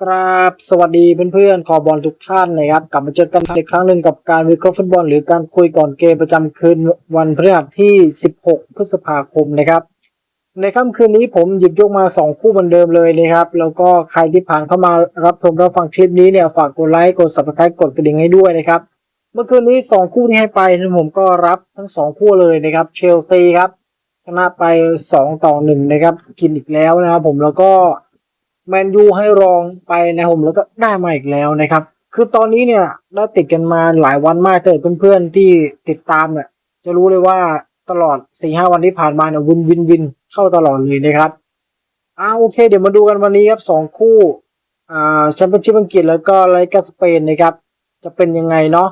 ครับสวัสดีเพื่อนๆคอบอลทุกท่านนะครับ กลับมาเจอกันอีกครั้งหนึ่งกับการวิเคราะห์ฟุตบอล หรือการคุยก่อนเกมประจำคืนวันพฤหัสที่ 16 พฤษภาคมนะครับ ในค่ำคืนนี้ผมหยิบยกมา 2 คู่เหมือนเดิมเลยนะครับ แล้วก็ใครที่ผ่านเข้ามารับชมรับฟังคลิปนี้เนี่ยฝากกดไลค์กด subscribe กดกระดิ่งให้ด้วยนะครับ เมื่อคืนนี้ 2 คู่ที่ให้ไปผมก็รับทั้ง 2 คู่เลยนะครับเชลซีครับชนะไป 2 ต่อ1นะครับกินอีกแล้วนะครับผมแล้วก็ แมนยูให้รองไปนะผมแล้วก็ได้มาอีกแล้วนะครับ คือตอนนี้เนี่ยได้ติดกันมาหลายวันมากแต่เพื่อนๆที่ติดตามเนี่ยจะรู้เลยว่าตลอด4-5วันที่ผ่านมาเนี่ยวินวินวินเข้าตลอดเลยนะครับอ่าโอเค เดี๋ยวมาดูกันวันนี้ครับสองคู่อ่าแชมเปี้ยนชิพอังกฤษแล้วก็ไลกาสเปนนะครับ จะเป็นยังไงเนาะ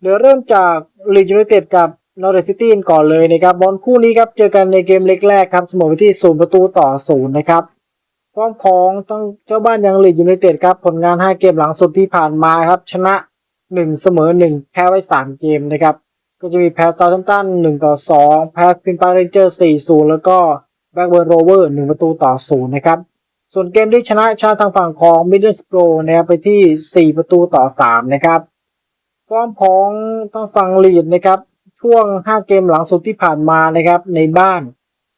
เดี๋ยวเริ่มจากลีดยูไนเต็ดกับนอร์เรซิตี้ก่อนเลยนะครับบอลคู่นี้ครับเจอกันในเกมเล็กแรกครับเสมอไปที่ศูนย์ประตูต่อศูนย์นะครับ ฟอร์มของต้องเจ้าบ้านยังหลีดยูไนเต็ดครับ ผลงาน 5 เกมหลังสุดที่ผ่านมาครับ ชนะ 1 เสมอ 1 แพ้ไว้ 3 เกมนะครับ ก็จะมีแพ้ซาท์แฮมป์ตัน1ต่อ 2 แพ้ควินปาร์เรนเจอร์ 4-0 แล้วก็แบ็กเบิร์นโรเวอร์ 1 ประตูต่อ 0 นะครับ ส่วนเกมที่ชนะชาติทางฝั่งของมิดเดิลสโปรนะครับไปที่ 4 ประตูต่อ 3 นะครับฟอร์มของต้องฟังลีดนะครับ ช่วง 5 เกมหลังสุดที่ผ่านมานะครับในบ้าน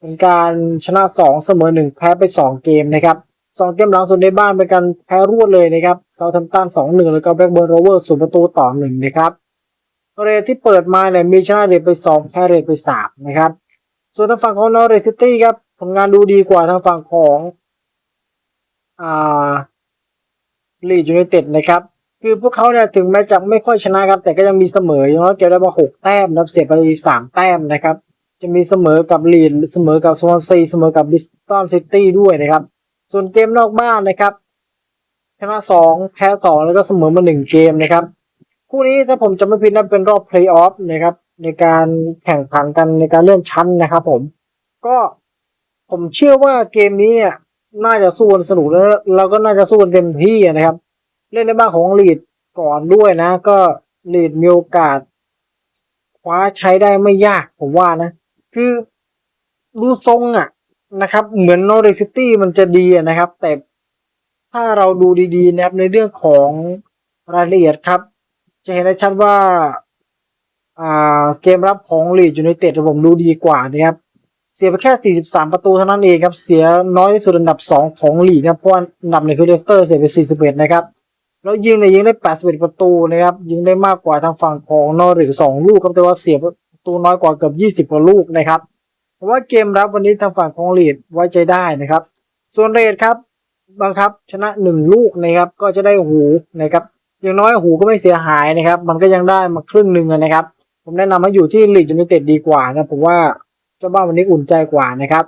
เป็นการชนะ 2 เสมอ 1 แพ้ไป 2 เกมนะครับ2เกมหลังสุดในบ้านเป็นการแพ้รวดเลยนะครับเซาท์แฮมป์ตัน2-1 แล้วก็แบ็กเบิร์นโรเวอร์0ประตูต่อ1นะครับเรทที่เปิดมาเนี่ยมีชนะเรทไป 2 แพ้เรทไป 3 นะครับ ส่วนทางฝั่งของนอร์เรซิตี้ครับผลงานดูดีกว่าทางฝั่งของอ่าลีดยูไนเต็ดนะครับ คือพวกเขาเนี่ยถึงแม้จะไม่ค่อยชนะครับ แต่ก็ยังมีเสมออย่างน้อยเก็บได้มาหกแต้มนะครับเสียไปสามแต้มนะครับ จะมีเสมอกับลีดเสมอกับสวอนซีเสมอกับบิสตันซิตี้ด้วยนะครับ ส่วนเกมนอกบ้านนะครับชนะสองแพ้สองแล้วก็เสมอมาหนึ่งเกมนะครับ คู่นี้ถ้าผมจะไม่ผิดนะเป็นรอบเพลย์ออฟนะครับ ในการแข่งขันกันในการเลื่อนชั้นนะครับ ผม ก็ผมเชื่อว่าเกมนี้เนี่ยน่าจะสู้กันสนุกแล้วเราก็น่าจะสู้กันเต็มที่นะครับ เล่นในบ้านของลีดก่อนด้วยนะ ก็ลีดมีโอกาสคว้าใช้ได้ไม่ยากผมว่านะ คือดูทรงอะนะครับ เหมือนโนอริซิตี้มันจะดีนะครับ แต่ถ้าเราดูดีๆนะครับในเรื่องของรายละเอียดครับ จะเห็นได้ชัดว่าเกมรับของลีดยูไนเต็ดผมดูดีกว่านะครับ เสียไปแค่ 43 ประตูเท่านั้นเองครับ เสียน้อยที่สุดอันดับ 2 ของลีกครับเพราะอันดับหนึ่งคือเลสเตอร์เสียไป 41 นะครับ แล้วยิงเนี่ยยิงได้ 81 ประตูนะครับ ยิงได้มากกว่าทางฝั่งของนอริส2ลูกครับแต่ว่าเสียป ตูน้อยกว่าเกือบ20กว่าลูกนะครับเพราะว่าเกมรับวันนี้ทางฝั่งของลีดไว้ใจได้นะครับ ส่วนเรดครับบังคับชนะ 1 ลูกนะครับ ก็จะได้หูนะครับอย่างน้อยหูก็ไม่เสียหายนะครับ มันก็ยังได้มาครึ่งหนึ่งนะครับ ผมแนะนำให้อยู่ที่ลีดยูไนเต็ดดีกว่านะผมว่าเจ้าบ้านวันนี้อุ่นใจกว่านะครับ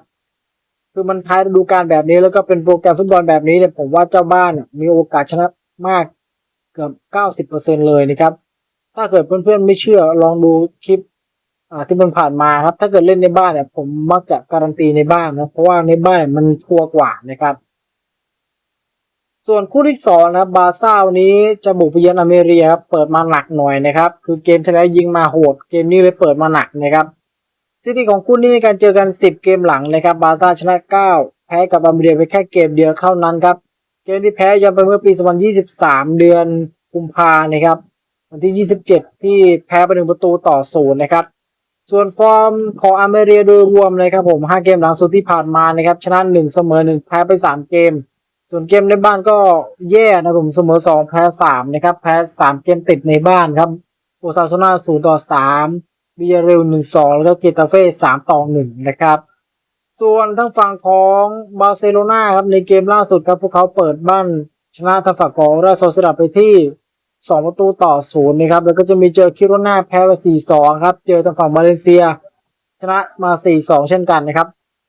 คือมันท้ายฤดูกาลแบบนี้แล้วก็เป็นโปรแกรมฟุตบอลแบบนี้เนี่ยผมว่าเจ้าบ้านมีโอกาสชนะมากเกือบเก้าสิบเปอร์เซ็นเลยนะครับ ถ้าเกิดเพื่อนๆไม่เชื่อลองดูคลิป อ่าที่มันผ่านมาครับ ถ้าเกิดเล่นในบ้านเนี่ยผมมักจะการันตีในบ้านนะเพราะว่าในบ้านเนี่ยมันชัวร์กว่านะครับ ส่วนคู่ที่สองนะบาซ่าวันนี้จะบุกไปเยือนอเมริกาครับเปิดมาหนักหน่อยนะครับ คือเกมที่แล้วยิงมาโหด เกมนี้เลยเปิดมาหนักนะครับสถิติของคู่นี้ในการเจอกัน 10 เกมหลังนะครับ บาซ่าชนะ 9 แพ้กับอเมริกาไปแค่เกมเดียวเท่านั้นครับ เกมที่แพ้ยังไปเมื่อปี 2023 เดือนกุมภานะครับวันที่ 27 ที่แพ้ไปหนึ่งประตูต่อศูนย์นะครับ ส่วนฟอร์มของอเมริกาโดยรวมเลยครับผม 5 เกมหลังสุดที่ผ่านมานะครับชนะ 1 เสมอ 1 แพ้ไป 3 เกม ส่วนเกมในบ้านก็แย่นะผมเสมอ 2 แพ้ 3 นะครับ แพ้ 3 เกมติดในบ้านครับโอซาโซนา0ต่อ3บิยาเรลหนึ่งสองแล้วก็เกตาเฟ่สามต่อหนึ่งนะครับส่วนทางฝั่งของบาร์เซโลนาครับในเกมล่าสุดครับพวกเขาเปิดบ้านชนะทางฝั่งของราโซสดับไปที่ สองประตูต่อศูนย์นะครับ แล้วก็จะมีเจอคิโรนาแพ้ไปสี่สองครับ เจอทางฝั่งมาเลเซีย ชนะมาสี่สองเช่นกันนะครับ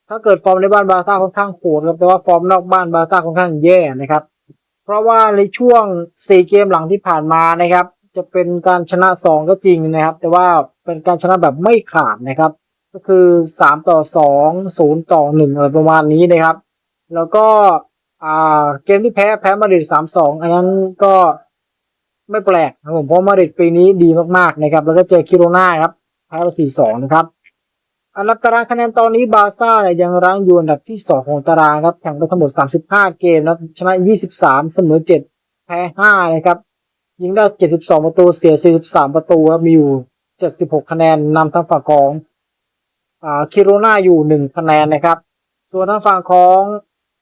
ถ้าเกิดฟอร์มในบ้านบาร์ซ่าค่อนข้างโหดครับแต่ว่าฟอร์มนอกบ้านบาร์ซ่าค่อนข้างแย่นะครับ เพราะว่าในช่วงสี่เกมหลังที่ผ่านมานะครับ จะเป็นการชนะสองก็จริงนะครับ แต่ว่าเป็นการชนะแบบไม่ขาดนะครับ ก็คือสามต่อสองศูนย์ต่อหนึ่งอะไรประมาณนี้นะครับ แล้วก็เกมที่แพ้แพ้มาดริดสามสองอันนั้นก็ ไม่แปลกนะผมเพราะมาดริดปีนี้ดีมากๆนะครับ แล้วก็เจอคิโรนาครับแพ้ไปสี่สองนะครับอันดับตารางคะแนนตอนนี้บาร์ซ่าเนี่ยยังรั้งอยู่อันดับที่2ของตารางครับแข่งไปทั้งหมด35เกมนะครับชนะ23เสมอ7แพ้5นะครับยิงได้72ประตูเสีย43ประตูครับมีอยู่76คะแนนนำทางฝั่งของอ่าคิโรนาอยู่1คะแนนนะครับ ส่วนทางฝั่งของ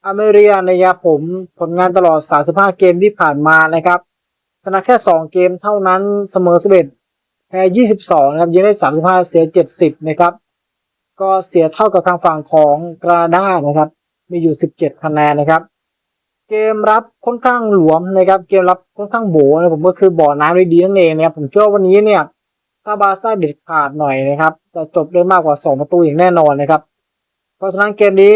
อเมริกานะครับผมผลงานตลอด 35 เกมที่ผ่านมานะครับ ชนะแค่ 2 เกมเท่านั้นเสมอ 11 แพ้ 22 นะครับยิงได้ 35 เสีย 70 นะครับ ก็เสียเท่ากับทางฝั่งของกรานาดานะครับ มีอยู่ 17 คะแนนนะครับ เกมรับค่อนข้างหลวมนะครับ เกมรับค่อนข้างโบนะผมก็คือบ่อน้ำได้ดีนั่นเองนะครับผมเชื่อวันนี้เนี่ยถ้าบาซ่าเด็ดขาดหน่อยนะครับ จะจบได้มากกว่า 2 ประตูอย่างแน่นอนนะครับ เพราะฉะนั้นเกมนี้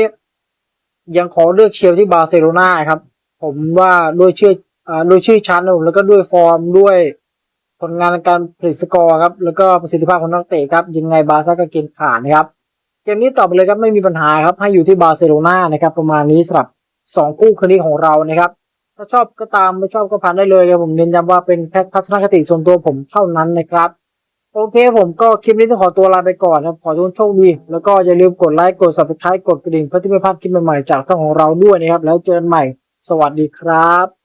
ยังขอเลือกเชียร์ที่บาร์เซโลนาครับ ผมว่าด้วยเชื่อ ด้วยชื่อชั้นนะผมแล้วก็ด้วยฟอร์มด้วยผลงานการผลิตสกอร์ครับ แล้วก็ประสิทธิภาพของนักเตะครับ ยังไงบาซ่าก็เกณฑ์ขาดนะครับ เกมนี้ตอบไปเลยครับไม่มีปัญหาครับ ให้อยู่ที่บาร์เซโลนานะครับ ประมาณนี้สำหรับสองคู่คืนนี้ของเรานะครับ ถ้าชอบก็ตามไม่ชอบก็ผ่านได้เลยครับผมเน้นย้ำว่าเป็นแค่ทัศนคติส่วนตัวผมเท่านั้นนะครับ โอเคผมก็คลิปนี้ต้องขอตัวลาไปก่อนครับ ขอทุกคนโชคดี แล้วก็อย่าลืมกดไลค์กด subscribe กดกระดิ่งเพื่อที่ไม่พลาดคลิปใหม่ๆจากช่องของเราด้วยนะครับ แล้วเจอกันใหม่ สวัสดีครับ